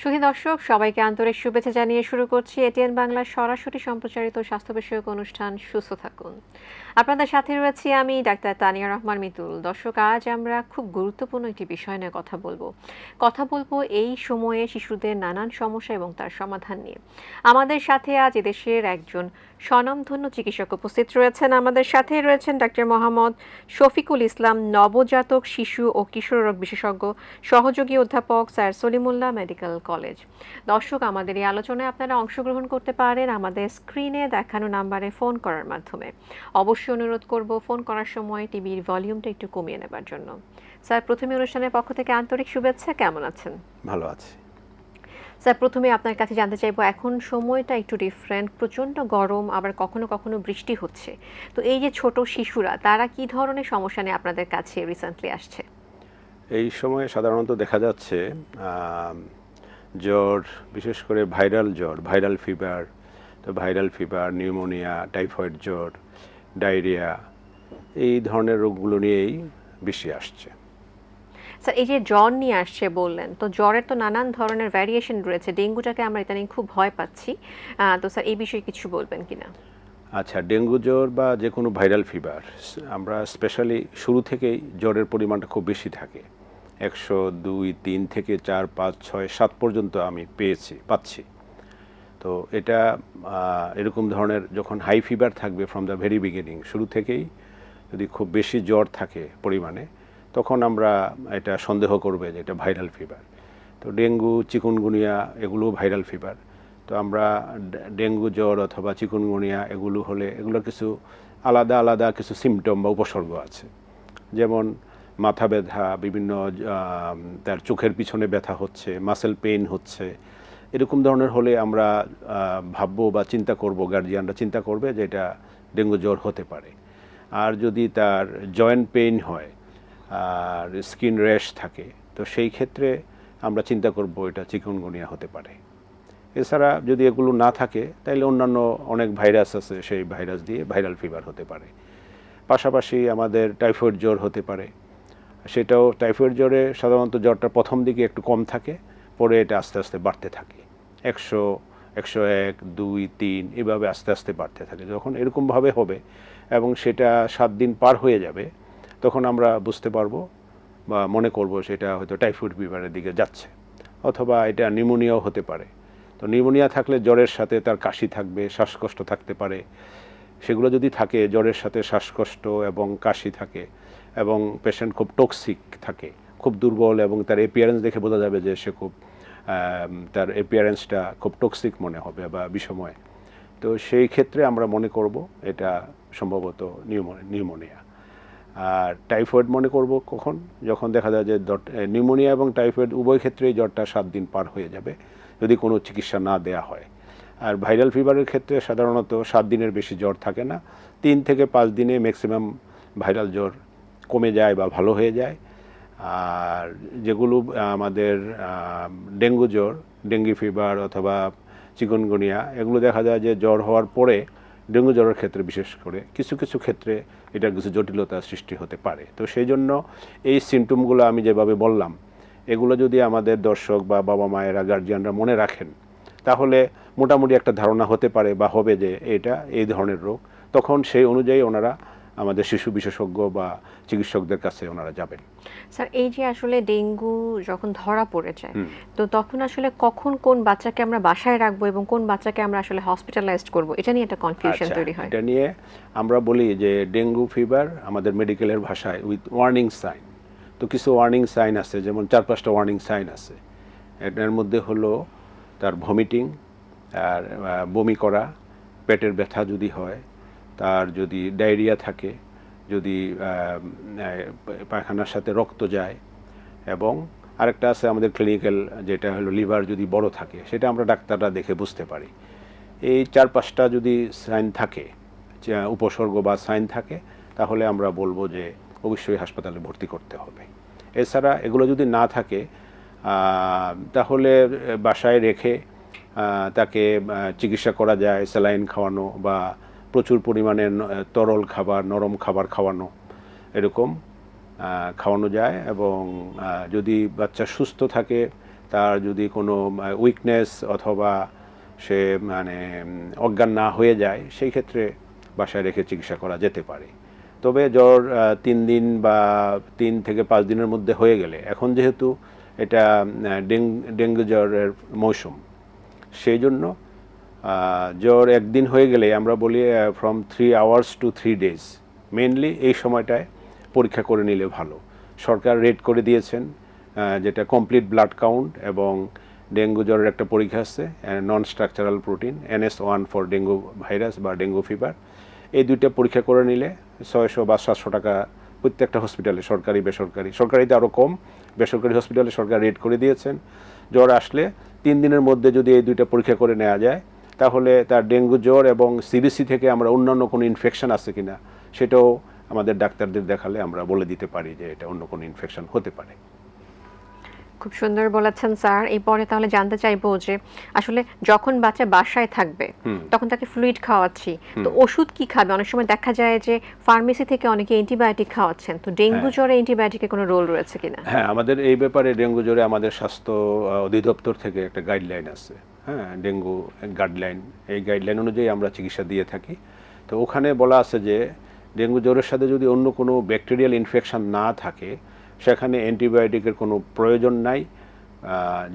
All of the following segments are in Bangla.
সুধী দর্শক, সবাইকে আন্তরিক শুভেচ্ছা জানিয়ে শুরু করছি এটিএন বাংলার সরাসরি সম্প্রচারিত স্বাস্থ্য বিষয়ক অনুষ্ঠান সুস্থ থাকুন। আপনাদের সাথে রয়েছি আমি ডাক্তার তানিয়া রহমান মিতুল। দর্শক, আজ আমরা খুব গুরুত্বপূর্ণ একটি বিষয় নিয়ে কথা বলব। কথা বলব এই সময়ে শিশুদের নানান সমস্যা এবং তার সমাধান নিয়ে। আমাদের সাথে আজ এদেশের একজন স্বনামধন্য চিকিৎসক উপস্থিত রয়েছেন। আমাদের সাথে রয়েছেন ডাক্তার মোহাম্মদ শফিকুল ইসলাম, নবজাতক শিশু ও কিশোর রোগ বিশেষজ্ঞ, সহযোগী অধ্যাপক স্যার সলিমুল্লাহ মেডিকেল কলেজ। দর্শক, আমাদের এই আলোচনায় আপনারা অংশগ্রহণ করতে পারেন আমাদের স্ক্রিনে দেখানো নাম্বারে ফোন করার মাধ্যমে। অবশ্যই অনুরোধ করব ফোন করার সময় টিভির ভলিউমটা একটু কমিয়ে নেবার জন্য। স্যার, প্রথমে অনুষ্ঠানের পক্ষ থেকে আন্তরিক শুভেচ্ছা। কেমন আছেন? ভালো আছি। স্যার, প্রথমে আপনার কাছে জানতে চাইব, এখন সময়টা একটু ডিফারেন্ট প্রচণ্ড গরম, আবার কখনো কখনো বৃষ্টি হচ্ছে। তো এই যে ছোট শিশুরা, তারা কি ধরনের সমস্যা নিয়ে আপনাদের কাছে রিসেন্টলি আসছে? এই সময়ে সাধারণত দেখা যাচ্ছে জ্বর, বিশেষ করে ভাইরাল জ্বর, ভাইরাল ফিভার তো ভাইরাল ফিভার নিউমোনিয়া টাইফয়েড জ্বর ডায়রিয়া এই ধরনের রোগগুলো নিয়েই বেশি আসছে। স্যার, এই যে জ্বর নিয়ে আসছে বললেন, তো জ্বরের তো নানান ধরনের ভ্যারিয়েশন রয়েছে। ডেঙ্গুটাকে আমরা ইদানিং খুব ভয় পাচ্ছি। তো স্যার, এই বিষয়ে কিছু বলবেন কিনা? আচ্ছা ডেঙ্গু জ্বর বা যে কোনো ভাইরাল ফিভার আমরা স্পেশালি শুরু থেকেই জ্বরের পরিমাণটা খুব বেশি থাকে। একশো দুই, তিন থেকে চার, পাঁচ, ছয়, সাত পর্যন্ত আমি পেয়েছি, পাচ্ছি। তো এটা এরকম ধরনের যখন হাই ফিভার থাকবে ফ্রম দ্য ভেরি বিগিনিং শুরু থেকেই যদি খুব বেশি জ্বর থাকে পরিমাণে তখন আমরা এটা সন্দেহ করবে যে এটা ভাইরাল ফিভার তো ডেঙ্গু, চিকুনগুনিয়া এগুলো ভাইরাল ফিভার তো আমরা ডেঙ্গু জ্বর অথবা চিকুনগুনিয়া এগুলো হলে এগুলোর কিছু আলাদা আলাদা কিছু সিমটম বা উপসর্গ আছে। যেমন মাথা ব্যথা, বিভিন্ন তার চোখের পিছনে ব্যথা হচ্ছে মাসেল পেইন হচ্ছে। এরকম ধরনের হলে আমরা ভাববো বা চিন্তা করব গার্জিয়ানরা চিন্তা করবে যে এটা ডেঙ্গু জ্বর হতে পারে। আর যদি তার জয়েন্ট পেইন হয় আর স্কিন র্যাশ থাকে। তো সেই ক্ষেত্রে আমরা চিন্তা করব এটা চিকুনগুনিয়া হতে পারে। এছাড়া যদি এগুলো না থাকে তাহলে অন্যান্য অনেক ভাইরাস আছে সেই ভাইরাস দিয়ে ভাইরাল ফিভার হতে পারে। পাশাপাশি আমাদের টাইফয়েড জ্বর হতে পারে। সেটাও টাইফয়েড জ্বরে সাধারণত জ্বরটা প্রথম দিকে একটু কম থাকে, পরে এটা আস্তে আস্তে বাড়তে থাকে। একশো একশো এক, দুই, তিন, এভাবে আস্তে আস্তে বাড়তে থাকে। যখন এরকমভাবে হবে এবং সেটা সাত দিন পার হয়ে যাবে তখন আমরা বুঝতে পারব বা মনে করব সেটা হয়তো টাইফয়েড ফিভারের দিকে যাচ্ছে, অথবা এটা নিউমোনিয়াও হতে পারে। তো নিউমোনিয়া থাকলে জ্বরের সাথে তার কাশি থাকবে, শ্বাসকষ্ট থাকতে পারে। সেগুলো যদি থাকে, জ্বরের সাথে শ্বাসকষ্ট এবং কাশি থাকে এবং পেশেন্ট খুব টক্সিক থাকে, খুব দুর্বল এবং তার এপিয়ারেন্স দেখে বোঝা যাবে যে সে খুব তার এপিয়ারেন্সটা খুব টক্সিক মনে হবে বা বিষময়। তো সেই ক্ষেত্রে আমরা মনে করব এটা সম্ভবত নিউমো- নিউমোনিয়া। আর টাইফয়েড মনে করব কখন? যখন দেখা যায় যে নিউমোনিয়া এবং টাইফয়েড উভয় ক্ষেত্রেই জ্বরটা সাত দিন পার হয়ে যাবে যদি কোনো চিকিৎসা না দেয়া হয়। আর ভাইরাল ফিভারের ক্ষেত্রে সাধারণত সাত দিনের বেশি জ্বর থাকে না। তিন থেকে পাঁচ দিনে ম্যাক্সিমাম ভাইরাল জ্বর কমে যায় বা ভালো হয়ে যায়। আর যেগুলো আমাদের ডেঙ্গু জ্বর, ডেঙ্গি ফিভার অথবা চিকনগুনিয়া, এগুলো দেখা যায় যে জ্বর হওয়ার পরে ডেঙ্গু জ্বরের ক্ষেত্রে বিশেষ করে কিছু কিছু ক্ষেত্রে এটা কিছু জটিলতা সৃষ্টি হতে পারে। তো সেই জন্য এই সিমটমগুলো আমি যেভাবে বললাম, এগুলো যদি আমাদের দর্শক বা বাবা মায়েরা গার্জিয়ানরা মনে রাখেন, তাহলে মোটামুটি একটা ধারণা হতে পারে বা হবে যে এটা এই ধরনের রোগ। তখন সেই অনুযায়ী ওনারা আমাদের শিশু বিশেষজ্ঞ বা চিকিৎসকদের কাছে ওনারা যাবেন। স্যার এই যে আসলে ডেঙ্গু যখন ধরা পড়ে যায় তো তখন আসলে কখন কোন বাচ্চাকে আমরা বাসায় রাখব এবং কোন বাচ্চাকে আমরা আসলে হসপিটালাইজড করব? এটা নিয়ে একটা কনফিউশন আচ্ছা, তৈরি হয়। এটা নিয়ে আমরা বলি যে ডেঙ্গু ফিভার আমাদের মেডিকেলের ভাষায় উইথ ওয়ার্নিং সাইন তো কিছু ওয়ার্নিং সাইন আছে যেমন চার পাঁচটা ওয়ার্নিং সাইন আছে। এটার মধ্যে হলো তার ভমিটিং আর বমি করা পেটের ব্যথা যদি হয় তার যদি ডায়রিয়া থাকে, যদি পায়খানার সাথে রক্ত যায় এবং আরেকটা আছে আমাদের ক্লিনিক্যাল যেটা হলো লিভার যদি বড় থাকে, সেটা আমরা ডাক্তাররা দেখে বুঝতে পারি। এই চার পাঁচটা যদি সাইন থাকে উপসর্গ বা সাইন থাকে, তাহলে আমরা বলব যে অবশ্যই হাসপাতালে ভর্তি করতে হবে। এছাড়া এগুলো যদি না থাকে তাহলে বাসায় রেখে তাকে চিকিৎসা করা যায়, স্যালাইন খাওয়ানো বা প্রচুর পরিমাণে তরল খাবার, নরম খাবার খাওয়ানো এরকম খাওয়ানো যায় এবং যদি বাচ্চা সুস্থ থাকে, তার যদি কোনো উইকনেস অথবা সে মানে অজ্ঞান না হয়ে যায়, সেই ক্ষেত্রে বাসায় রেখে চিকিৎসা করা যেতে পারে। তবে জ্বর তিন দিন বা তিন থেকে পাঁচ দিনের মধ্যে হয়ে গেলে, এখন যেহেতু এটা ডেঙ্গু জ্বরের মৌসুম, সেই জন্য জ্বর একদিন হয়ে গেলে আমরা বলি from three hours to three days mainly এই সময়টায় পরীক্ষা করে নিলে ভালো। সরকার রেড করে দিয়েছেন যেটা কমপ্লিট ব্লাড কাউন্ট এবং ডেঙ্গু জ্বরের একটা পরীক্ষা আছে non structural protein NS one for dengue virus বা ডেঙ্গু ফিভার এই দুইটা পরীক্ষা করে নিলে ছয়শো বা সাতশো টাকা প্রত্যেকটা হসপিটালে সরকারি, বেসরকারি। সরকারিতে আরও কম, বেসরকারি হসপিটালে সরকার রেট করে দিয়েছেন। জ্বর আসলে তিন দিনের মধ্যে যদি এই দুইটা পরীক্ষা করে নেওয়া যায় তাহলে তার ডেঙ্গু জ্বর এবং সিবিসি থেকে আমরা অন্যান্য কোনো ইনফেকশন আছে কিনা সেটাও আমাদের ডাক্তারদের দেখালে আমরা বলে দিতে পারি যে এটা অন্য কোনো ইনফেকশন হতে পারে। খুব সুন্দর বলেছেন স্যার। এরপরে তাহলে জানতে চাইব যে আসলে যখন বাচ্চা বাসায় থাকবে তখন তাকে ফ্লুইড খাওয়াচ্ছি। তো ওষুধ কি খাবে? অনেক সময় দেখা যায় যে ফার্মেসি থেকে অনেকে অ্যান্টিবায়োটিক খাওয়াচ্ছেন। তো ডেঙ্গু জ্বরে অ্যান্টিবায়োটিকের কোনো রোল রয়েছে কিনা? হ্যাঁ আমাদের এই ব্যাপারে ডেঙ্গু জ্বরে আমাদের স্বাস্থ্য অধিদপ্তর থেকে একটা গাইডলাইন আছে। হ্যাঁ ডেঙ্গু গাইডলাইন এই গাইডলাইন অনুযায়ী আমরা চিকিৎসা দিয়ে থাকি। তো ওখানে বলা আছে যে, ডেঙ্গু জ্বরের সাথে যদি অন্য কোনো ব্যাকটেরিয়াল ইনফেকশন না থাকে, সেখানে অ্যান্টিবায়োটিকের কোনো প্রয়োজন নাই।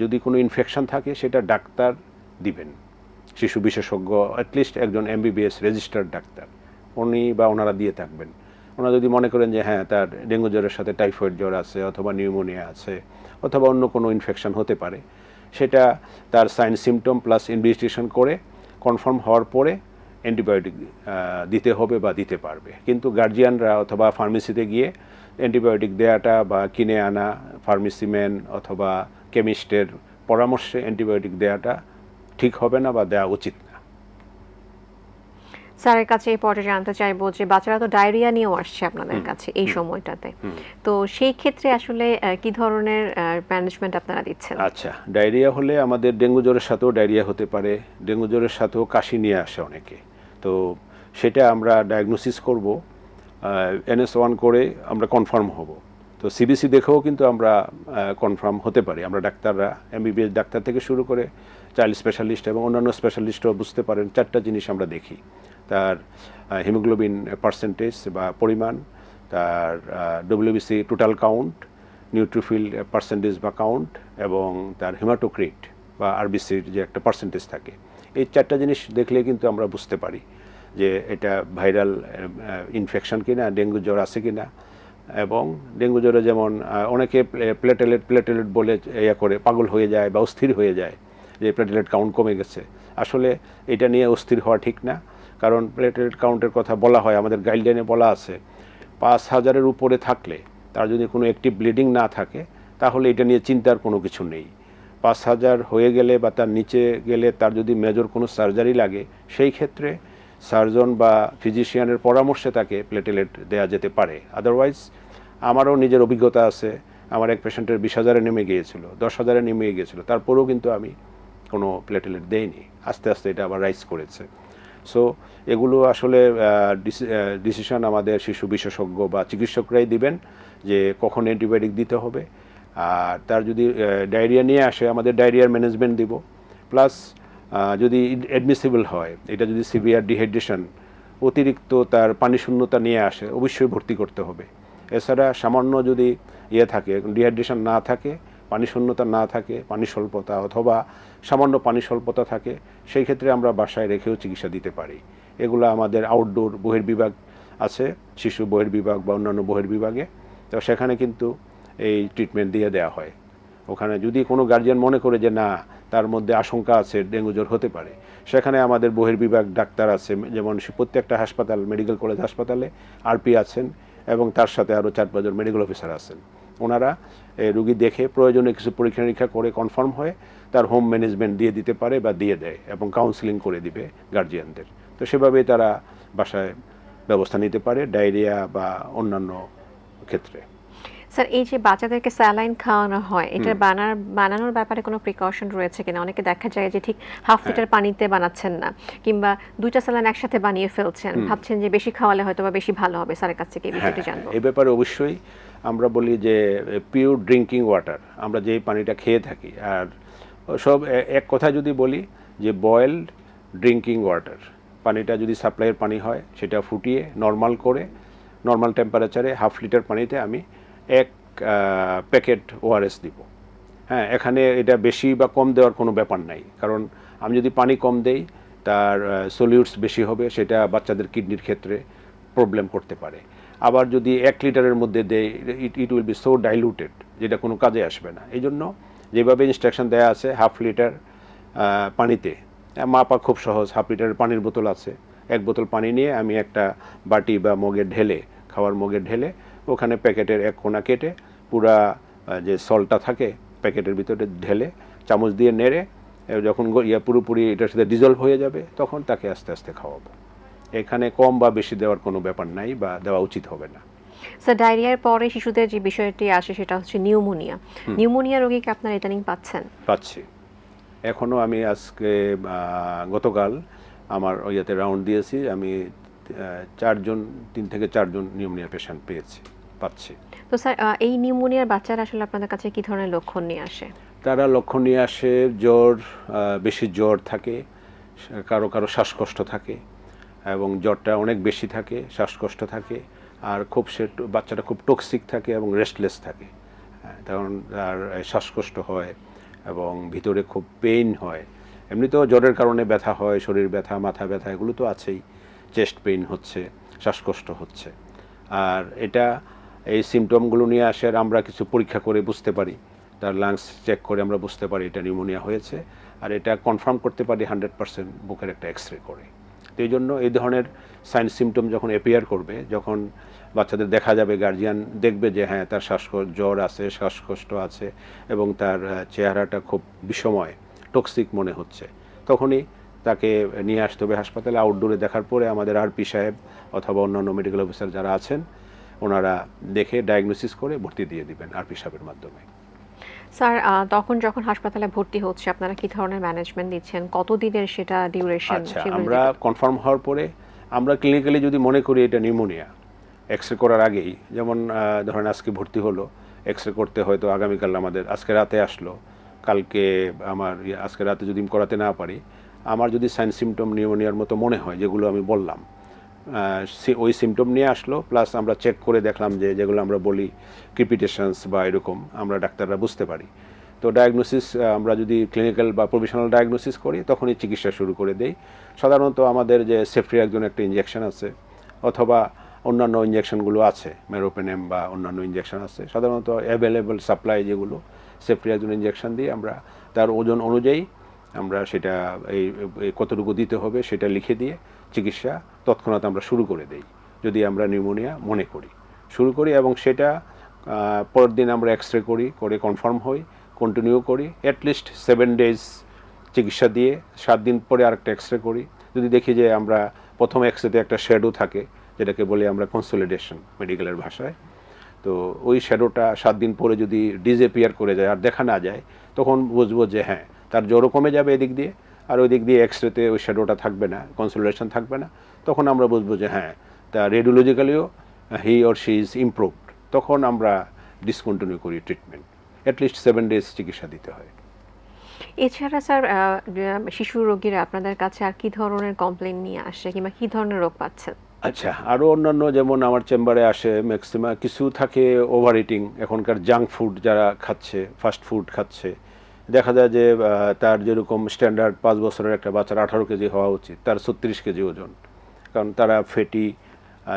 যদি কোনো ইনফেকশন থাকে, সেটা ডাক্তার দিবেন। শিশু বিশেষজ্ঞ অ্যাটলিস্ট একজন এমবিবিএস রেজিস্টার্ড ডাক্তার। উনি বা ওনারা দিয়ে থাকবেন। ওনারা যদি মনে করেন যে হ্যাঁ তার ডেঙ্গু জ্বরের সাথে টাইফয়েড জ্বর আছে, অথবা নিউমোনিয়া আছে, অথবা অন্য কোনো ইনফেকশন হতে পারে সেটা তার সাইন সিমটম প্লাস ইনভেস্টিগেশন করে কনফার্ম হওয়ার পরে অ্যান্টিবায়োটিক দিতে হবে বা দিতে পারবে। কিন্তু গার্জিয়ানরা অথবা ফার্মেসিতে গিয়ে অ্যান্টিবায়োটিক দেওয়াটা বা কিনে আনা ফার্মেসিম্যান অথবা কেমিস্টের পরামর্শে অ্যান্টিবায়োটিক দেওয়াটা ঠিক হবে না বা দেওয়া উচিত স্যারের কাছে এই পর্যায়ে জানতে চাইব যে বাচ্চারা তো ডায়রিয়া নিয়েও আসছে আপনাদের কাছে এই সময়টাতে। তো সেই ক্ষেত্রে আসলে কি ধরনের ম্যানেজমেন্ট আপনারা দিচ্ছেন? আচ্ছা ডায়রিয়া হলে আমাদের ডেঙ্গু জ্বরের সাথেও ডায়রিয়া হতে পারে ডেঙ্গু জ্বরের সাথেও কাশি নিয়ে আসে অনেকে। তো সেটা আমরা ডায়াগনোসিস করব এনএস ওয়ান করে আমরা কনফার্ম হব। তো সিবিসি দেখেও কিন্তু আমরা কনফার্ম হতে পারি। আমরা ডাক্তাররা এমবিবিএস ডাক্তার থেকে শুরু করে চাইল্ড স্পেশালিস্ট এবং অন্যান্য স্পেশালিস্টও বুঝতে পারেন চারটা জিনিস আমরা দেখি। তার হিমোগ্লোবিন পার্সেন্টেজ বা পরিমাণ, তার WBC total count neutrophil percentage বা কাউন্ট এবং তার হিমাটোক্রিট বা আরবিসির যে একটা পার্সেন্টেজ থাকে। এই চারটা জিনিস দেখলে কিন্তু আমরা বুঝতে পারি যে এটা ভাইরাল ইনফেকশন কিনা, ডেঙ্গু জ্বর আছে কিনা এবং ডেঙ্গু জ্বরে যেমন অনেকে প্লেটেলেট প্লেটেলেট বলে ইয়া করে, পাগল হয়ে যায় বা অস্থির হয়ে যায় যে প্লেটেলেট কাউন্ট কমে গেছে। আসলে এটা নিয়ে অস্থির হওয়া ঠিক না। কারণ প্লেটেলেট কাউন্টের কথা বলা হয়, আমাদের গাইডলাইনে বলা আছে, পাঁচ হাজারের উপরে থাকলে তার যদি কোনো একটি ব্লিডিং না থাকে, তাহলে এটা নিয়ে চিন্তার কোনো কিছু নেই। পাঁচ হাজার হয়ে গেলে বা তার নিচে গেলে তার যদি মেজর কোনো সার্জারি লাগে, সেই ক্ষেত্রে সার্জন বা ফিজিশিয়ানের পরামর্শে তাকে প্লেটেলেট দেওয়া যেতে পারে। আদারওয়াইজ আমারও নিজের অভিজ্ঞতা আছে, আমার এক পেশেন্টের বিশ হাজারে নেমে গিয়েছিল, দশ হাজারে নেমে গিয়েছিল, তারপরেও কিন্তু আমি কোনো প্লেটেলেট দেইনি। আস্তে আস্তে এটা আবার রাইজ করেছে। সো এগুলো আসলে ডিসিশন আমাদের শিশু বিশেষজ্ঞ বা চিকিৎসকরাই দিবেন যে কখন অ্যান্টিবায়োটিক দিতে হবে। আর তার যদি ডায়রিয়া নিয়ে আসে, আমাদের ডায়রিয়ার ম্যানেজমেন্ট দিব। প্লাস যদি অ্যাডমিসিবল হয়, এটা যদি সিভিয়ার ডিহাইড্রেশন অতিরিক্ত তার পানি শূন্যতা নিয়ে আসে, অবশ্যই ভর্তি করতে হবে। এছাড়া সামান্য যদি ইয়ে থাকে ডিহাইড্রেশন না থাকে পানি শূন্যতা না থাকে, পানি স্বল্পতা অথবা সামান্য পানি স্বল্পতা থাকে, সেই ক্ষেত্রে আমরা বাসায় রেখেও চিকিৎসা দিতে পারি। এগুলো আমাদের আউটডোর বহির্বিভাগ আছে, শিশু বহির্বিভাগ বা অন্যান্য বহির্বিভাগে তো সেখানে কিন্তু এই ট্রিটমেন্ট দিয়ে দেওয়া হয়। ওখানে যদি কোনো গার্জিয়ান মনে করে যে, না, তার মধ্যে আশঙ্কা আছে, ডেঙ্গু জ্বর হতে পারে। সেখানে আমাদের বহির্বিভাগ ডাক্তার আছে, যেমন প্রত্যেকটা হাসপাতাল মেডিকেল কলেজ হাসপাতালে আরপি আছেন এবং তার সাথে আরও চার পাঁচজন মেডিকেল অফিসার আছেন। ওনারা রুগী দেখে প্রয়োজনে কিছু পরীক্ষা নিরীক্ষা করে কনফার্ম হয়ে তার হোম ম্যানেজমেন্ট দিয়ে দিতে পারে বা দিয়ে দেয় এবং কাউন্সিলিং করে দিবে গার্জিয়ানদের তো সেভাবে তারা বাসায় ব্যবস্থা নিতে পারে ডায়রিয়া বা অন্যান্য ক্ষেত্রে। স্যার এই যে বাচ্চাদেরকে স্যালাইন খাওয়ানো হয় এটা বানার বানানোর ব্যাপারে কোনো প্রিকশন রয়েছে কিনা? অনেকে দেখা যায় যে ঠিক হাফ হ্যাঁ। লিটার পানিতে বানাচ্ছেন না কিংবা দুইটা স্যালাইন একসাথে বানিয়ে ফেলছেন। ভাবছেন যে বেশি খাওয়ালে হয়তো বা বেশি ভালো হবে স্যারের কাছ থেকে এই হ্যাঁ বিষয়টি জানব। এ ব্যাপারে অবশ্যই আমরা বলি যে পিওর ড্রিঙ্কিং ওয়াটার আমরা যে পানিটা খেয়ে থাকি আর সব এক কথা যদি বলি যে বয়েলড ড্রিঙ্কিং ওয়াটার পানিটা যদি সাপ্লাইয়ের পানি হয়, সেটা ফুটিয়ে নর্মাল করে নর্মাল টেম্পারেচারে হাফ লিটার পানিতে আমি এক প্যাকেট ওআরএস দিব। হ্যাঁ এখানে এটা বেশি বা কম দেওয়ার কোনো ব্যাপার নাই। কারণ আমি যদি পানি কম দেই, তার সলিউটস বেশি হবে, সেটা বাচ্চাদের কিডনির ক্ষেত্রে প্রবলেম করতে পারে। আবার যদি এক লিটারের মধ্যে দেয় it it will be so diluted যেটা কোনো কাজে আসবে না। এই জন্য যেভাবে ইনস্ট্রাকশন দেওয়া আছে হাফ লিটার পানিতে। মাপা খুব সহজ হাফ লিটারের পানির বোতল আছে। এক বোতল পানি নিয়ে আমি একটা বাটি বা মগে ঢেলে, খাওয়ার মগে ঢেলে, ওখানে প্যাকেটের এক কোণা কেটে, পুরা যে সলটা থাকে, প্যাকেটের ভিতরে ঢেলে, চামচ দিয়ে নেড়ে যখন ইয়া পুরোপুরি এটার সাথে ডিজলভ হয়ে যাবে, তখন তাকে আস্তে আস্তে খাওয়াবো। এখানে কম বা বেশি দেওয়ার কোনো ব্যাপার নাই বা দেওয়া উচিত হবে না। স্যার ডায়রিয়ার পরে শিশুদের যে বিষয়টি আসে সেটা হচ্ছে নিউমোনিয়া। নিউমোনিয়া রোগীকে আপনারা ইদানিং পাচ্ছেন? পাচ্ছি। এখনও আমি আজকে গতকাল আমার ওইয়াতে রাউন্ড দিয়েছি আমি চারজন তিন থেকে চারজন নিউমোনিয়া পেশেন্ট পেয়েছি পাচ্ছি। তো স্যার এই নিউমোনিয়ার বাচ্চারা আসলে আপনাদের কাছে কি ধরনের লক্ষণ নিয়ে আসে? তারা লক্ষণ নিয়ে আসে জ্বর বেশি জ্বর থাকে কারও কারও শ্বাসকষ্ট থাকে এবং জ্বরটা অনেক বেশি থাকে শ্বাসকষ্ট থাকে আর খুব সে বাচ্চাটা খুব টক্সিক থাকে এবং রেস্টলেস থাকে। হ্যাঁ, তখন তার শ্বাসকষ্ট হয় এবং ভিতরে খুব পেইন হয়। এমনিতেও জ্বরের কারণে ব্যথা হয় শরীর ব্যথা মাথা ব্যথা এগুলো তো আছেই। চেস্ট পেইন হচ্ছে শ্বাসকষ্ট হচ্ছে। আর এটা এই সিমটমগুলো নিয়ে আসে আর আমরা কিছু পরীক্ষা করে বুঝতে পারি। তার লাংস চেক করে আমরা বুঝতে পারি এটা নিউমোনিয়া হয়েছে। আর এটা কনফার্ম করতে পারি হান্ড্রেড পার্সেন্ট বুকের একটা এক্স রে করে। তো এই জন্য এই ধরনের সাইন সিমটম যখন এপিয়ার করবে, যখন বাচ্চাদের দেখা যাবে গার্জিয়ান দেখবে যে হ্যাঁ তার শ্বাসকষ্ট জ্বর আছে, শ্বাসকষ্ট আছে এবং তার চেহারাটা খুব বিষময় টক্সিক মনে হচ্ছে। তখনই তাকে নিয়ে আসতে হবে হাসপাতালে। আউটডোরে দেখার পরে আমাদের আরপি সাহেব অথবা অন্যান্য মেডিকেল অফিসার যারা আছেন, ওনারা দেখে ডায়াগনোসিস করে ভর্তি দিয়ে দিবেন আরপি সাহেবের মাধ্যমে। স্যার তখন যখন হাসপাতালে ভর্তি হচ্ছে আপনারা কি ধরনের ম্যানেজমেন্ট দিচ্ছেন? কতদিনের সেটা ডিউরেশন আচ্ছা আমরা কনফার্ম হওয়ার পরে আমরা ক্লিনিক্যালি যদি মনে করি এটা নিউমোনিয়া এক্স রে করার আগেই যেমন ধরেন আজকে ভর্তি হলো এক্স রে করতে হয়তো আগামীকাল আমাদের আজকে রাতে আসলো কালকে আমার ইয়ে, আজকে রাতে যদি করাতে না পারি আমার যদি সাইন সিমটম নিউমোনিয়ার মতো মনে হয় যেগুলো আমি বললাম ওই সিমটম নিয়ে আসলো প্লাস আমরা চেক করে দেখলাম যে যেগুলো আমরা বলি ক্রিপিটেশনস বা এরকম, আমরা ডাক্তাররা বুঝতে পারি। তো ডায়াগনোসিস আমরা যদি ক্লিনিক্যাল বা প্রফেশনাল ডায়াগনোসিস করি, তখনই চিকিৎসা শুরু করে দেই। সাধারণত আমাদের যে সেফটির একজন একটা ইঞ্জেকশন আছে, অথবা অন্যান্য ইঞ্জেকশনগুলো আছে মেরোপেনেম বা অন্যান্য ইঞ্জেকশন আছে। সাধারণত অ্যাভেলেবল সাপ্লাই যেগুলো সেফটির একজন ইঞ্জেকশন দিয়ে আমরা তার ওজন অনুযায়ী আমরা সেটা এই এই কতটুকু দিতে হবে সেটা লিখে দিয়ে চিকিৎসা তৎক্ষণাৎ আমরা শুরু করে দেই, যদি আমরা নিউমোনিয়া মনে করি। শুরু করি এবং সেটা পরের দিন আমরা এক্স রে করি, করে কনফার্ম হই, কন্টিনিউ করি অ্যাটলিস্ট সেভেন ডেজ চিকিৎসা দিয়ে, সাত দিন পরে আরেকটা এক্স রে করি। যদি দেখি যে আমরা প্রথম এক্স রেতে একটা শ্যাডো থাকে, যেটাকে বলি আমরা কনসোলিডেশন মেডিকেলের ভাষায়, তো ওই শ্যাডোটা সাত দিন পরে যদি ডিজেপিয়ার করে যায় আর দেখা না যায়, তখন বুঝব যে হ্যাঁ তার জ্বরও কমে যাবে এদিক দিয়ে আর ওই দিক দিয়ে এক্স রেতে ওই শ্যাডোটা থাকবে না কনসোলিডেশন থাকবে না তখন আমরা বুঝব যে হ্যাঁ তা রেডিওলজিক্যালিও he or she is improved তখন আমরা ডিসকন্টিনিউ করি ট্রিটমেন্ট অ্যাটলিস্ট সেভেন ডেজ চিকিৎসা দিতে হয়। এছাড়া স্যার শিশু রোগীরা আপনাদের কাছে আর কি ধরনের কমপ্লেন নিয়ে আসে কিংবা কি ধরনের রোগ পাচ্ছেন আচ্ছা আরও অন্যান্য যেমন আমার চেম্বারে আসে ম্যাক্সিমাম কিছু থাকে ওভার ইটিং এখনকার জাঙ্ক ফুড যারা খাচ্ছে ফাস্ট ফুড খাচ্ছে দেখা যায় যে তার যেরকম স্ট্যান্ডার্ড পাঁচ বছরের একটা বাচ্চার আঠারো কেজি হওয়া উচিত, তার ছত্রিশ কেজি ওজন। কারণ তারা ফেটি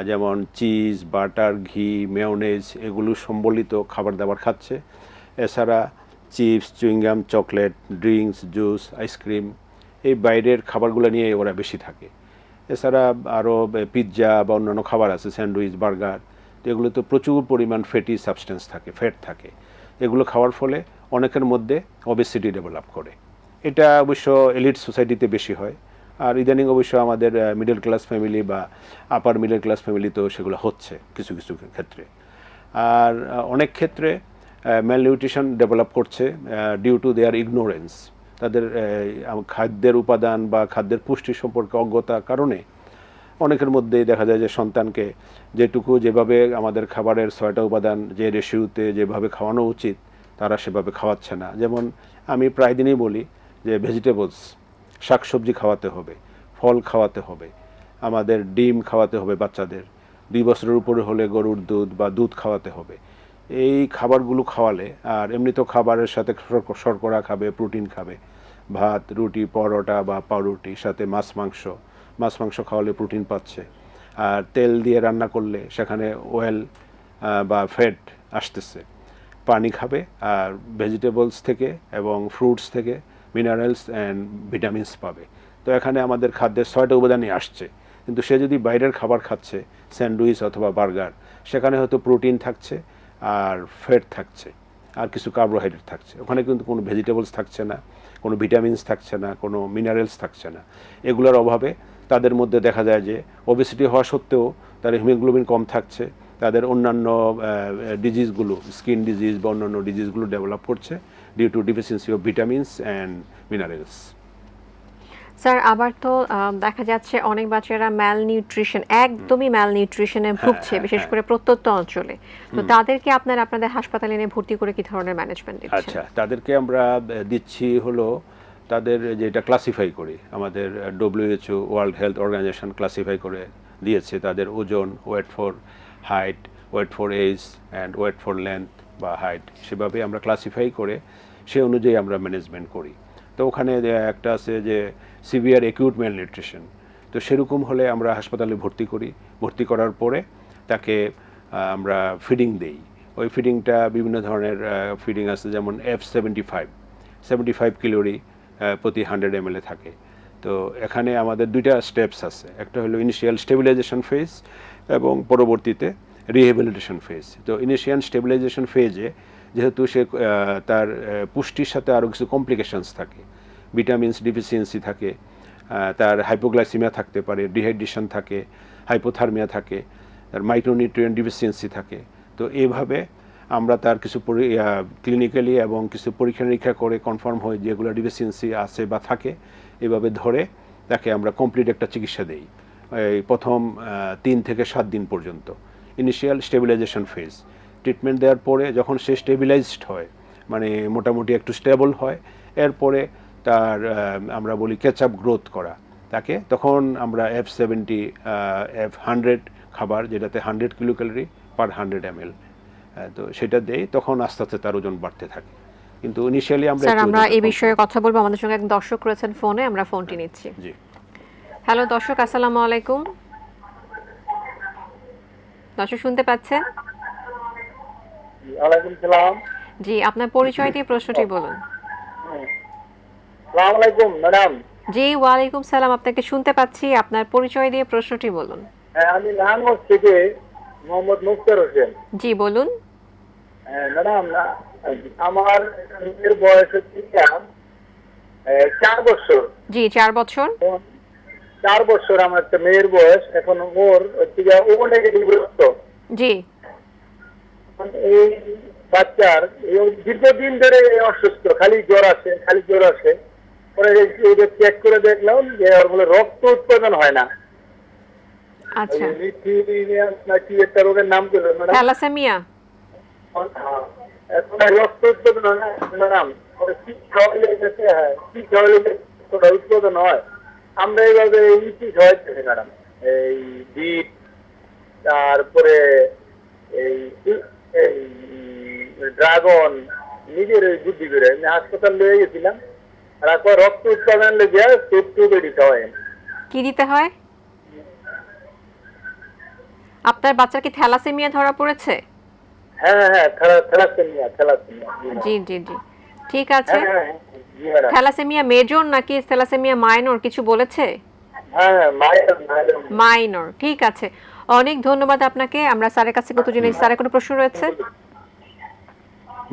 যেমন চিজ, বাটার, ঘি মেয়নেজ এগুলো সম্বলিত খাবার দাবার খাচ্ছে। এছাড়া chips, chewing gum, chocolate, drinks, juice, ice cream এই বাইরের খাবারগুলো নিয়ে ওরা বেশি থাকে। এছাড়া আরও পিৎজা বা অন্যান্য খাবার আছে, স্যান্ডউইচ, বার্গার, তো এগুলো তো প্রচুর পরিমাণ ফ্যাটি সাবস্টেন্স থাকে, ফ্যাট থাকে। এগুলো খাওয়ার ফলে অনেকের মধ্যে অবেসিটি ডেভেলপ করে। এটা অবশ্য এলিট সোসাইটিতে বেশি হয়। আর ইদানিং অবশ্য আমাদের মিডল ক্লাস ফ্যামিলি বা আপার মিডল ক্লাস ফ্যামিলিতেও সেগুলো হচ্ছে কিছু কিছু ক্ষেত্রে। আর অনেক ক্ষেত্রে ম্যালনিউট্রিশন ডেভেলপ করছে ডিউ টু দেয়ার ইগনোরেন্স তাদের খাদ্যের উপাদান বা খাদ্যের পুষ্টি সম্পর্কে অজ্ঞতার কারণে অনেকের মধ্যেই দেখা যায় যে সন্তানকে যেটুকু যেভাবে আমাদের খাবারের ছয়টা উপাদান, যে রেশিওতে যেভাবে খাওয়ানো উচিত তারা সেভাবে খাওয়াচ্ছে না। যেমন আমি প্রায় দিনই বলি যে ভেজিটেবলস শাকসবজি খাওয়াতে হবে, ফল খাওয়াতে হবে, আমাদের ডিম খাওয়াতে হবে বাচ্চাদের, দুই বছরের উপরে হলে গরুর দুধ বা দুধ খাওয়াতে হবে। এই খাবারগুলো খাওয়ালে, আর এমনি তো খাবারের সাথে শর্করা খাবে প্রোটিন খাবে, ভাত, রুটি, পরোটা বা পাউরুটি, সাথে মাছ, মাংস মাছ, মাংস খাওয়ালে প্রোটিন পাচ্ছে। আর তেল দিয়ে রান্না করলে সেখানে অয়েল বা ফ্যাট আসতেছে। পানি খাবে, আর ভেজিটেবলস থেকে এবং ফ্রুটস থেকে মিনারেলস অ্যান্ড ভিটামিনস পাবে। তো এখানে আমাদের খাদ্যের ছয়টা উপাদানই আসছে। কিন্তু সে যদি বাইরের খাবার খাচ্ছে, স্যান্ডউইচ অথবা বার্গার, সেখানে হয়তো প্রোটিন থাকছে আর ফ্যাট থাকছে আর কিছু কার্বোহাইড্রেট থাকছে। ওখানে কিন্তু কোনো ভেজিটেবলস থাকছে না, কোনো ভিটামিনস থাকছে না, কোনো মিনারেলস থাকছে না। এগুলোর অভাবে তাদের মধ্যে দেখা যায় যে ওবেসিটি হওয়া সত্ত্বেও তার হিমোগ্লোবিন কম থাকছে তাদের অন্যান্য ডিজিজগুলো স্কিন ডিজিজ বা অন্যান্য ডিজিজগুলো ডেভেলপ করছে due to deficiency of vitamins and minerals sir আবার তো দেখা যাচ্ছে অনেক বাচ্চারা ম্যাল নিউট্রিশন একদমই ম্যাল নিউট্রিশনে ভুগছে হ্যাঁ, বিশেষ হ্যাঁ। করে প্রত্যন্ত অঞ্চলে। তো তাদেরকে আপনারা আপনাদের হাসপাতালে এনে ভর্তি করে কি ধরনের ম্যানেজমেন্ট দিচ্ছেন? আচ্ছা তাদেরকে আমরা দিচ্ছি হলো তাদের যেটা ক্লাসিফাই করি আমাদের WHO world health organization classify করে দিয়েছে তাদের ওজন weight for height weight for age and weight for length বা হাইট সেভাবে আমরা ক্লাসিফাই করে সে অনুযায়ী আমরা ম্যানেজমেন্ট করি। তো ওখানে একটা আছে যে সিভিয়ার একিউট ম্যাল নিউট্রিশন তো সেরকম হলে আমরা হাসপাতালে ভর্তি করি। ভর্তি করার পরে তাকে আমরা ফিডিং দেই। ওই ফিডিংটা বিভিন্ন ধরনের ফিডিং আছে যেমন F seventy five seventy five কিলোরি প্রতি হান্ড্রেড এম থাকে। তো এখানে আমাদের দুইটা স্টেপস আছে। একটা হলো ইনিশিয়াল স্টেবিলাইজেশন ফেজ এবং পরবর্তীতে রিহেবিলিটেশন ফেজ তো ইনিশিয়াল স্টেবিলাইজেশন ফেজে যেহেতু সে তার পুষ্টির সাথে আরও কিছু কমপ্লিকেশানস থাকে। ভিটামিনস ডিফিসিয়েন্সি থাকে তার হাইপোগ্লাইসিমিয়া থাকতে পারে ডিহাইড্রেশন থাকে হাইপোথার্মিয়া থাকে, তার মাইক্রোনিউট্রিয়েন্ট ডিফিসিয়েন্সি থাকে। তো এইভাবে আমরা তার কিছু ক্লিনিক্যালি এবং কিছু পরীক্ষা নিরীক্ষা করে কনফার্ম হয় যেগুলো ডিফিসিয়েন্সি আছে বা থাকে। এভাবে ধরে তাকে আমরা কমপ্লিট একটা চিকিৎসা দেই। এই প্রথম তিন থেকে সাত দিন পর্যন্ত। ইনিশিয়াল স্টেবিলাইজেশন ফেজ ট্রিটমেন্ট দেওয়ার পরে যখন সে স্টেবিলাইজড হয় মানে মোটামুটি একটু স্টেবল হয় এরপরে তার আমরা বলি ক্যাচ আপ গ্রোথ করা। তাকে তখন আমরা এফ সেভেন্টি এফ হান্ড্রেড খাবার যেটাতে hundred kilocalorie per hundred M L তো সেটা দেই তখন আস্তে আস্তে তার ওজন বাড়তে থাকে। কিন্তু ইনিশিয়ালি আমরা স্যার আমরা এই বিষয়ে কথা বলব। আমাদের সঙ্গে এক দর্শক রয়েছেন ফোনে আমরা ফোনটি নিচ্ছি। জি। হ্যালো দর্শক আসসালামু আলাইকুম। দর্শক শুনতে পাচ্ছেন? ওয়ালাইকুম সালাম। জি আপনার পরিচয় দিয়ে প্রশ্নটি বলুন। সালাম আলাইকুম ম্যাডাম। জি ওয়ালাইকুম সালাম আপনাকে শুনতে পাচ্ছি আপনার পরিচয় দিয়ে প্রশ্নটি বলুন। হ্যাঁ আমি নারায়ণগঞ্জ থেকে মোহাম্মদ মুক্তার হোসেন। জি বলুন। হ্যাঁ, ম্যাডাম আমার মেয়ের বয়স হচ্ছে চার বছর। জি চার বছর। চার বছর আমার একটা মেয়ের বয়স এখন ওর ও নেগেটিভ রক্ত। জি। এই বাচ্চার দীর্ঘদিন ধরে অসুস্থ খালি জ্বর আসে খালি জ্বর আসে। পরে চেক করে দেখলাম যে ওর বলে রক্ত উৎপাদন হয় না। আচ্ছা। নাকি একটা রোগের নাম করল থ্যালাসেমিয়া। এখন রক্ত উৎপাদন হয় না ম্যাডাম ওরা কি খাওয়ালে হয়? কি খাওয়ালে রক্তটা উৎপাদন হয়? আমরা এইভাবে ইটি খাওয়াইছি ম্যাডাম। এই বিট তারপরে এই এই ড্রাগন নিজের ওই বুদ্ধি করে। আমি হাসপাতাল লয়ে গেছিলাম। আর একবার রক্ত উৎপাদন লেগে টুপ টুপ এটি খাওয়াই কি দিতে হয়? আপনার বাচ্চার কি থ্যালাসেমিয়া ধরা পড়েছে? হ্যাঁ হ্যাঁ থ্যালাসেমিয়া থ্যালাসেমিয়া। জি জি জি। ঠিক আছে? হ্যাঁ হ্যাঁ থ্যালাসেমিয়া মেজর নাকি থ্যালাসেমিয়া মাইনর কিছু বলেছে? হ্যাঁ মাইনর ঠিক আছে। অনেক ধন্যবাদ আপনাকে। আমরা স্যারের কাছে কত জিনিস স্যারের কোনো প্রশ্ন রয়েছে?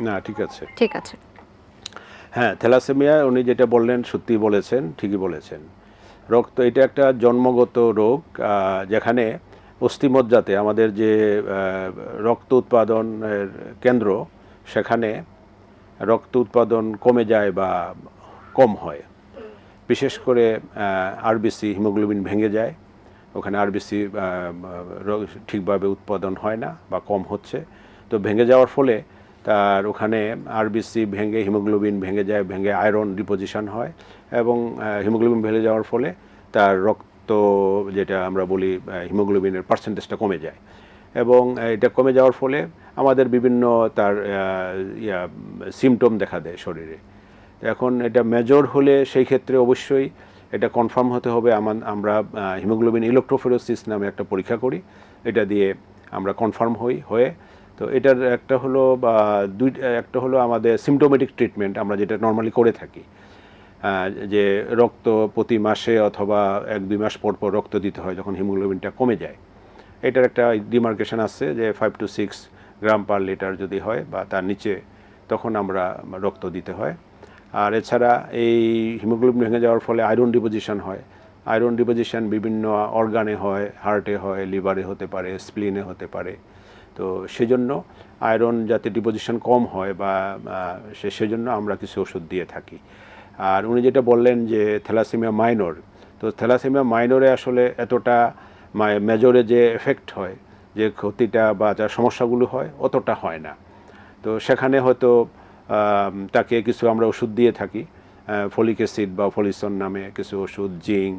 না ঠিক আছে। ঠিক আছে। হ্যাঁ থ্যালাসেমিয়া উনি যেটা বললেন সত্যি বলেছেন ঠিকই বলেছেন। রক্ত এটা একটা জন্মগত রোগ যেখানে অস্থিমজ্জাতে আমাদের যে রক্ত উৎপাদনের কেন্দ্র সেখানে রক্ত উৎপাদন কমে যায় বা কম হয়। বিশেষ করে আরবিসি হিমোগ্লোবিন ভেঙে যায়। ওখানে আরবিসি ঠিকভাবে উৎপাদন হয় না বা কম হচ্ছে। তো ভেঙে যাওয়ার ফলে তার ওখানে আরবিসি ভেঙে, হিমোগ্লোবিন ভেঙে যায়, ভেঙে আয়রন ডিপোজিশন হয় এবং হিমোগ্লোবিন ভেঙে যাওয়ার ফলে তার রক্ত, যেটা আমরা বলি হিমোগ্লোবিনের পার্সেন্টেজটা কমে যায়। এবং এটা কমে যাওয়ার ফলে আমাদের বিভিন্ন তার ইয়া সিমটম দেখা দেয় শরীরে। এখন এটা মেজর হলে সেই ক্ষেত্রে অবশ্যই এটা কনফার্ম হতে হবে। আমার আমরা হিমোগ্লোবিন ইলেকট্রোফেরোসিস নামে একটা পরীক্ষা করি। এটা দিয়ে আমরা কনফার্ম হই, হয়ে তো এটার একটা হলো, বা, দুই, একটা হলো আমাদের সিমটোমেটিক ট্রিটমেন্ট আমরা যেটা নর্মালি করে থাকি। যে রক্ত প্রতি মাসে অথবা এক দুই মাস পর পর রক্ত দিতে হয়, যখন হিমোগ্লোবিনটা কমে যায়। এটার একটা ডিমার্কেশন আছে যে five to six gram per litre যদি হয় বা তার নিচে, তখন আমরা রক্ত দিতে হয়। আর এছাড়া এই হিমোগ্লোবিন ভেঙে যাওয়ার ফলে আয়রন ডিপোজিশন হয়। আয়রন ডিপোজিশন বিভিন্ন অর্গানে হয় হার্টে হয় লিভারে হতে পারে স্প্লিনে হতে পারে। তো সেজন্য আয়রন যাতে ডিপোজিশন কম হয় বা সেজন্য আমরা কিছু ওষুধ দিয়ে থাকি। আর উনি যেটা বললেন যে থ্যালাসেমিয়া মাইনর তো থ্যালাসেমিয়া মাইনরে আসলে এতটা মেজরে যে এফেক্ট হয় যে ক্ষতিটা বা যা সমস্যাগুলো হয় অতটা হয় না। তো সেখানে হয়তো তাকে কিছু আমরা ওষুধ দিয়ে থাকি ফলিক অ্যাসিড বা ফলিসন নামে কিছু ওষুধ জিঙ্ক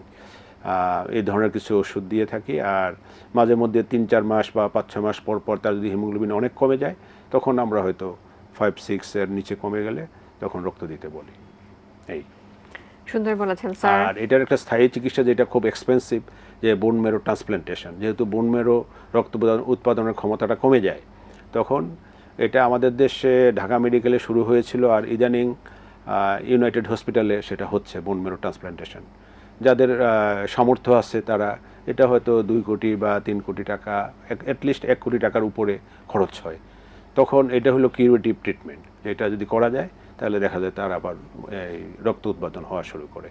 এই ধরনের কিছু ওষুধ দিয়ে থাকি। আর মাঝে মধ্যে তিন চার মাস বা পাঁচ ছ মাস পর পর তার যদি হিমোগ্লোবিন অনেক কমে যায় তখন আমরা হয়তো ফাইভ সিক্সের নিচে কমে গেলে তখন রক্ত দিতে বলি। এই। সুন্দর বলেছেন স্যার। আর এটার একটা স্থায়ী চিকিৎসা যেটা খুব এক্সপেন্সিভ যে বোন মেরো ট্রান্সপ্লান্টেশন যেহেতু বোন মেরো রক্ত উৎপাদন- উৎপাদনের ক্ষমতাটা কমে যায়, তখন এটা আমাদের দেশে ঢাকা মেডিকেলে শুরু হয়েছিল আর ইদানিং ইউনাইটেড হসপিটালে সেটা হচ্ছে বোন মেরো ট্রান্সপ্লান্টেশন যাদের সামর্থ্য আছে তারা এটা হয়তো দুই কোটি বা তিন কোটি টাকা অ্যাটলিস্ট এক কোটি টাকার উপরে খরচ হয়। তখন এটা হলো কিউরেটিভ ট্রিটমেন্ট এটা যদি করা যায় তাহলে দেখা যায় তার আবার রক্ত উৎপাদন হওয়া শুরু করে।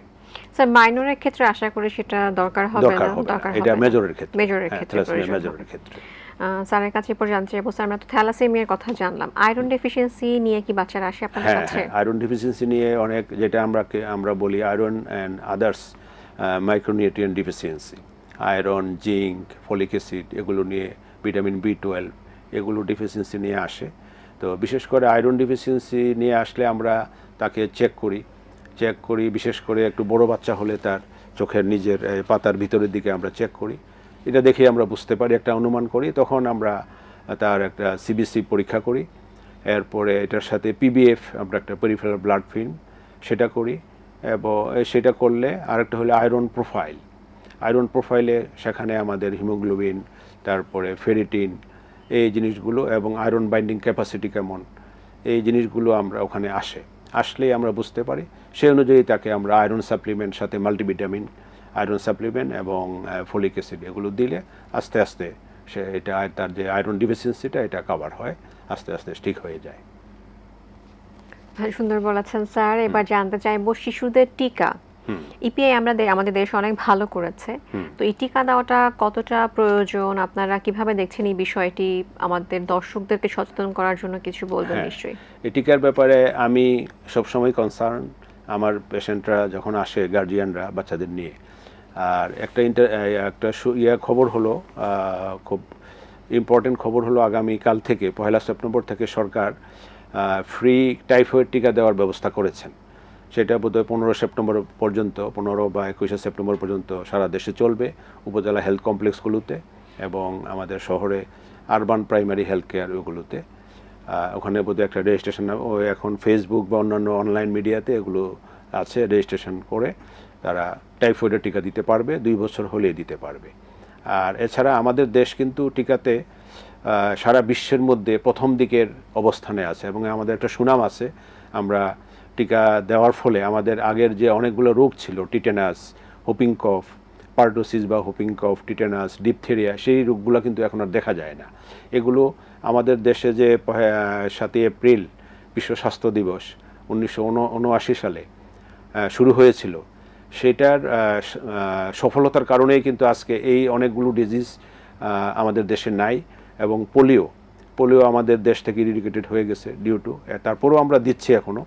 স্যার মাইনরের ক্ষেত্রে আশা করি সেটা দরকার হবে না দরকার হবে না। মেজরের ক্ষেত্রে। মেজরের হ্যাঁ, ক্ষেত্রে মেজরের ক্ষেত্রে। স্যারের কাছে এরপর জানতে চাইব স্যার আমরা তো থ্যালাসেমিয়ার কথা জানলাম। আয়রন ডেফিসিয়েন্সি নিয়ে কি বাচ্চারা আসে আপনাদের হ্যাঁ কাছে হ্যাঁ আয়রন ডিফিসিয়েন্সি নিয়ে অনেক যেটা আমরা আমরা বলি iron and others micronutrient deficiency iron zinc folic acid এগুলো নিয়ে ভিটামিন বি টুয়েলভ এগুলো ডিফিসিয়েন্সি নিয়ে আসে। তো বিশেষ করে আয়রন ডিফিসিয়েন্সি নিয়ে আসলে আমরা তাকে চেক করি। চেক করি, বিশেষ করে একটু বড় বাচ্চা হলে তার চোখের নিজের পাতার ভিতরের দিকে আমরা চেক করি। এটা দেখে আমরা বুঝতে পারি, একটা অনুমান করি। তখন আমরা তার একটা সিবিসি পরীক্ষা করি। এরপরে এটার সাথে পিবিএফ আমরা একটা পেরিফেরাল ব্লাড ফিল্ম সেটা করি। এবং সেটা করলে আরেকটা হলো আয়রন প্রোফাইল আয়রন প্রোফাইলে সেখানে আমাদের হিমোগ্লোবিন তারপরে ফেরিটিন এই জিনিসগুলো এবং আয়রন বাইন্ডিং ক্যাপাসিটি কেমন, এই জিনিসগুলো আমরা ওখানে আসে। আসলেই আমরা বুঝতে পারি সেই অনুযায়ী তাকে আমরা আয়রন সাপ্লিমেন্ট সাথে মাল্টিভিটামিন আয়রন সাপ্লিমেন্ট এবং ফলিক অ্যাসিড এগুলো দিলে আস্তে আস্তে সে এটা তার যে আয়রন ডিফিসিয়েন্সিটা এটা কভার হয় আস্তে আস্তে ঠিক হয়ে যায়। সুন্দর বলেছেন স্যার। এবার জানতে চাইব শিশুদের টিকা। ইপিআই আমরা আমাদের দেশ অনেক ভালো করেছে। তো এই টিকা দেওয়াটা কতটা প্রয়োজন? আপনারা কীভাবে দেখছেন এই বিষয়টি? আমাদের দর্শকদেরকে সচেতন করার জন্য কিছু বলবেন হ্যাঁ। নিশ্চয়ই। এই টিকার ব্যাপারে আমি সবসময় কনসার্ন আমার পেশেন্টরা যখন আসে গার্জিয়ানরা বাচ্চাদের নিয়ে। আর একটা ইন্টার একটা ইয়া খবর হলো খুব ইম্পর্টেন্ট খবর হলো আগামী কাল থেকে, পয়লা সেপ্টেম্বর থেকে সরকার ফ্রি টাইফয়েড টিকা দেওয়ার ব্যবস্থা করেছেন। সেটা বোধহয় পনেরো সেপ্টেম্বর পর্যন্ত, পনেরো বা একুশে সেপ্টেম্বর পর্যন্ত সারা দেশে চলবে, উপজেলা হেলথ কমপ্লেক্সগুলোতে এবং আমাদের শহরে আরবান প্রাইমারি হেলথ কেয়ার ওগুলোতে। ওখানে বোধহয় একটা রেজিস্ট্রেশন ও এখন ফেসবুক বা অন্যান্য অনলাইন মিডিয়াতে এগুলো আছে রেজিস্ট্রেশন করে তারা টাইফয়েডের টিকা দিতে পারবে, দুই বছর হলেই দিতে পারবে। আর এছাড়া আমাদের দেশ কিন্তু টিকাতে সারা বিশ্বের মধ্যে প্রথম দিকের অবস্থানে আছে এবং আমাদের একটা সুনাম আছে। আমরা টিকা দেওয়ার ফলে আমাদের আগের যে অনেকগুলো রোগ ছিল, টিটেনাস হোপিং কফ পার্টোসিস বা হোপিং কফ টিটেনাস, ডিপথেরিয়া, সেই রোগগুলো কিন্তু এখন আর দেখা যায় না। এগুলো আমাদের দেশে যে সাতই এপ্রিল বিশ্ব স্বাস্থ্য দিবস উনিশশো উনআশি সালে শুরু হয়েছিল, সেটার সফলতার কারণেই কিন্তু আজকে এই অনেকগুলো ডিজিজ আমাদের দেশে নাই এবং পোলিও পোলিও আমাদের দেশ থেকে ইরিডিকেটেড হয়ে গেছে ডিউ টু তারপরেও আমরা দিচ্ছি এখনও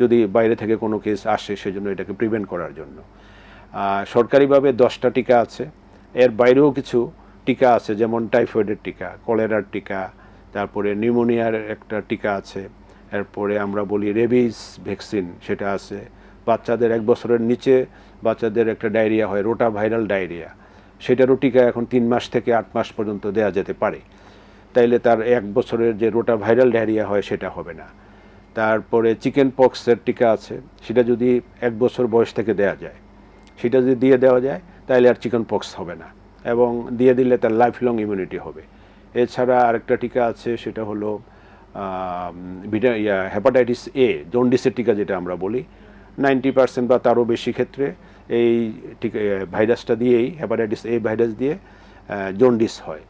যদি বাইরে থেকে কোনো কেস আসে সেজন্য এটাকে প্রিভেন্ট করার জন্য। সরকারিভাবে দশটা টিকা আছে, এর বাইরেও কিছু টিকা আছে, যেমন টাইফয়েডের টিকা কলেরার টিকা তারপরে নিউমোনিয়ার একটা টিকা আছে। এরপরে আমরা বলি রেবিস ভ্যাকসিন সেটা আছে। বাচ্চাদের এক বছরের নিচে বাচ্চাদের একটা ডায়রিয়া হয় রোটা ভাইরাল ডায়রিয়া। সেটারও টিকা এখন তিন মাস থেকে আট মাস পর্যন্ত দেওয়া যেতে পারে। তাইলে তার এক বছরের যে রোটা ভাইরাল ডায়রিয়া হয় সেটা হবে না। তারপরে চিকেন পক্সের টিকা আছে, সেটা যদি এক বছর বয়স থেকে দেওয়া যায়। সেটা যদি দিয়ে দেওয়া যায় তাহলে আর চিকেন পক্স হবে না। এবং দিয়ে দিলে তার লাইফ লং ইমিউনিটি হবে। এছাড়া আরেকটা টিকা আছে, সেটা হলো ভিটা, ইয়া, হেপাটাইটিস এ, জন্ডিসের টিকা যেটা আমরা বলি, নাইনটি পার্সেন্ট বা তারও বেশি ক্ষেত্রে এই টিকা ভাইরাসটা দিয়েই, হেপাটাইটিস এ ভাইরাস দিয়ে জন্ডিস হয়।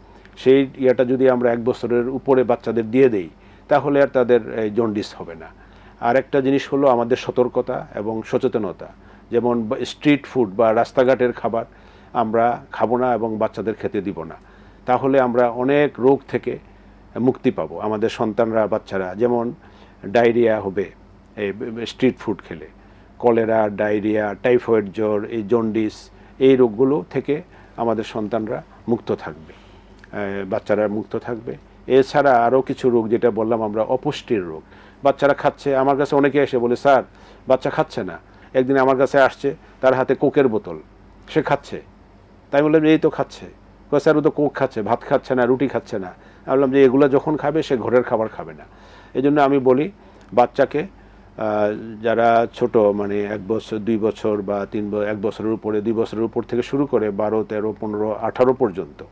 সেই ইয়েটা যদি আমরা এক বছরের উপরে বাচ্চাদের দিয়ে দেই, তাহলে আর তাদের জন্ডিস হবে না। আর একটা জিনিস হলো আমাদের সতর্কতা এবং সচেতনতা। যেমন স্ট্রিট ফুড বা রাস্তাঘাটের খাবার আমরা খাব না এবং বাচ্চাদের খেতে দিব না। তাহলে আমরা অনেক রোগ থেকে মুক্তি পাবো। আমাদের সন্তানরা, বাচ্চারা, যেমন ডায়রিয়া হবে, এই স্ট্রিট ফুড খেলে, কলেরা, ডায়রিয়া, টাইফয়েড জ্বর, এই জন্ডিস, এই রোগগুলো থেকে আমাদের সন্তানরা মুক্ত থাকবে বাচ্চারা মুক্ত থাকবে। এছাড়া আরও কিছু রোগ যেটা বললাম আমরা, অপুষ্টির রোগ। বাচ্চারা খাচ্ছে, আমার কাছে অনেকে এসে বলে, স্যার, বাচ্চা খাচ্ছে না। একদিন আমার কাছে আসছে, তার হাতে কোকের বোতল, সে খাচ্ছে। তাই বললাম, এই তো খাচ্ছে। স্যার, ও তো কোক খাচ্ছে, ভাত খাচ্ছে না, রুটি খাচ্ছে না। আমি বললাম যে, এগুলো যখন খাবে, সে ঘরের খাবার খাবে না। এই জন্য আমি বলি, বাচ্চাকে যারা ছোট মানে এক বছর, দুই বছর বা তিন এক বছরের উপরে, দুই বছরের উপর থেকে শুরু করে বারো, তেরো, পনেরো, আঠারো পর্যন্ত,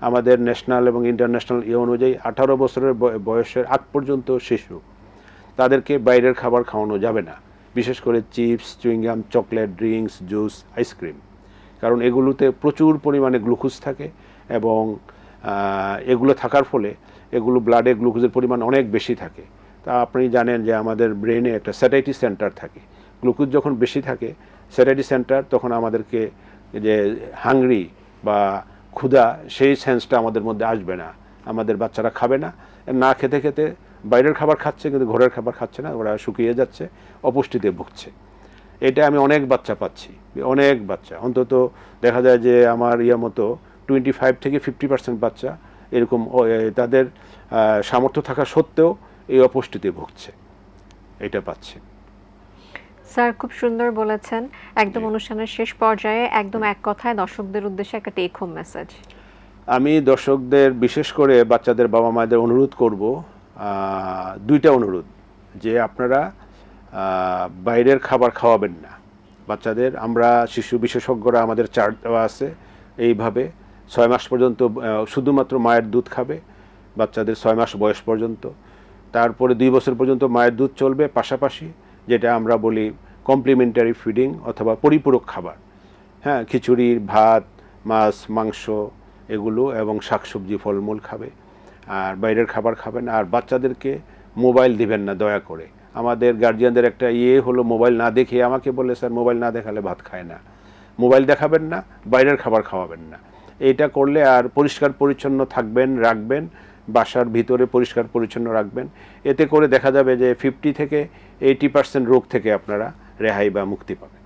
আমাদের ন্যাশনাল এবং ইন্টারন্যাশনাল ইয়ে অনুযায়ী আঠারো বছরের বয়- বয়সের আগ পর্যন্ত শিশু, তাদেরকে বাইরের খাবার খাওয়ানো যাবে না, বিশেষ করে chips, chewing gum, chocolate, drinks, juice, ice cream. কারণ এগুলোতে প্রচুর পরিমাণে গ্লুকোজ থাকে এবং এগুলো থাকার ফলে এগুলো ব্লাডে গ্লুকোজের পরিমাণ অনেক বেশি থাকে। তা আপনি জানেন যে আমাদের ব্রেনে একটা স্যাটাইটি সেন্টার থাকে। গ্লুকোজ যখন বেশি থাকে স্যাটাইটি সেন্টার তখন আমাদেরকে যে হাংরি বা ক্ষুধা সেই সেন্সটা আমাদের মধ্যে আসবে না। আমাদের বাচ্চারা খাবে না। না খেতে খেতে বাইরের খাবার খাচ্ছে কিন্তু ঘরের খাবার খাচ্ছে না, ওরা শুকিয়ে যাচ্ছে, অপুষ্টিতে ভুগছে। এটা আমি অনেক বাচ্চা পাচ্ছি অনেক বাচ্চা। অন্তত দেখা যায় যে আমার ইয়া মতো টোয়েন্টি ফাইভ থেকে ফিফটি পার্সেন্ট বাচ্চা এরকম তাদের সামর্থ্য থাকা সত্ত্বেও এই অপুষ্টিতে ভুগছে। এটা পাচ্ছে। স্যার খুব সুন্দর বলেছেন। একদম অনুষ্ঠানের শেষ পর্যায়ে একদম এক কথায় দর্শকদের উদ্দেশ্যে একটা টেক হোম মেসেজ আমি দর্শকদের বিশেষ করে বাচ্চাদের বাবা মায়েদের অনুরোধ করব দুইটা অনুরোধ। যে আপনারা বাইরের খাবার খাওয়াবেন না। বাচ্চাদের আমরা, শিশু বিশেষজ্ঞরা আমাদের চার্ট দেওয়া আছে এইভাবে। ছয় মাস পর্যন্ত শুধুমাত্র মায়ের দুধ খাবে, বাচ্চাদের ছয় মাস বয়স পর্যন্ত। তারপরে দুই বছর পর্যন্ত মায়ের দুধ চলবে পাশাপাশি, যেটা আমরা বলি কমপ্লিমেন্টারি ফিডিং অথবা পরিপূরক খাবার। হ্যাঁ খিচুড়ি, ভাত, মাছ, মাংস এগুলো এবং শাকসবজি, ফলমূল খাবে। আর বাইরের খাবার খাবেন আর বাচ্চাদেরকে মোবাইল দিবেন না দয়া করে। আমাদের গার্জিয়ানদের একটা ইয়ে হলো মোবাইল না দেখে আমাকে বলে স্যার মোবাইল না দেখালে ভাত খায় না। মোবাইল দেখাবেন না বাইরের খাবার খাওয়াবেন না। এইটা করলে আর পরিষ্কার পরিচ্ছন্ন থাকবেন রাখবেন বাসার ভিতরে পরিষ্কার পরিচ্ছন্ন রাখবেন। এতে করে দেখা যাবে যে ফিফটি থেকে এইটি পার্সেন্ট রোগ থেকে আপনারা রেহাই বা মুক্তি পাবেন।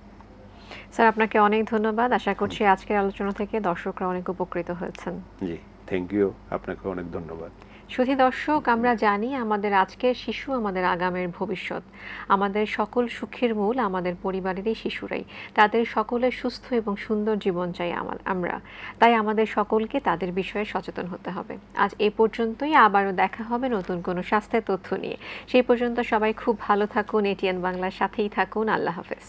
স্যার আপনাকে অনেক ধন্যবাদ। আশা করছি আজকের আলোচনা থেকে দর্শকরা অনেক উপকৃত হয়েছেন। জি থ্যাংক ইউ আপনাকে অনেক ধন্যবাদ। সুধী দর্শক, আমরা জানি আমাদের আজকের শিশু আমাদের আগামের ভবিষ্যৎ। আমাদের সকল সুখের মূল আমাদের পরিবারেরই শিশুরাই। তাদের সকলের সুস্থ এবং সুন্দর জীবন চাই আমার আমরা। তাই আমাদের সকলকে তাদের বিষয়ে সচেতন হতে হবে। আজ এ পর্যন্তই। আবারও দেখা হবে নতুন কোনো স্বাস্থ্যের তথ্য নিয়ে। সেই পর্যন্ত সবাই খুব ভালো থাকুন। এটিএন বাংলার সাথেই থাকুন। আল্লাহ হাফেজ।